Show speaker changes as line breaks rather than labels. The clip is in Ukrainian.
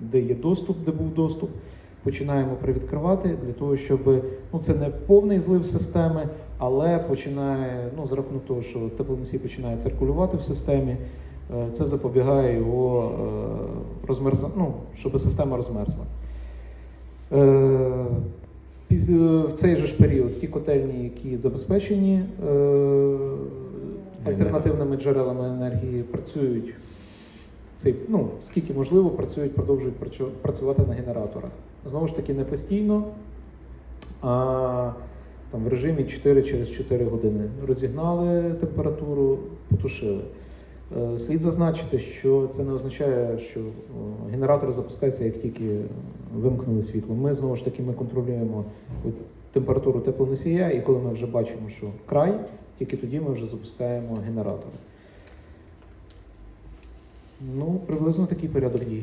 де є доступ, де був доступ. Починаємо привідкривати для того, щоб ну це не повний злив системи, але починає ну, за рахунок того, що теплоносій починає циркулювати в системі, е, це запобігає його е, ну, щоб система розмерзла. Е, В цей же ж період ті котельні, які забезпечені е, альтернативними джерелами енергії, працюють цей, ну, скільки можливо, працюють, продовжують працювати на генераторах. Знову ж таки, не постійно, а там, в режимі 4 через 4 години. Розігнали температуру, потушили. Е, Слід зазначити, що це не означає, що генератор запускається, як тільки вимкнули світло. Ми знову ж таки ми контролюємо температуру теплоносія, і коли ми вже бачимо, що край, тільки тоді ми вже запускаємо генератори. Ну, приблизно такий порядок дій.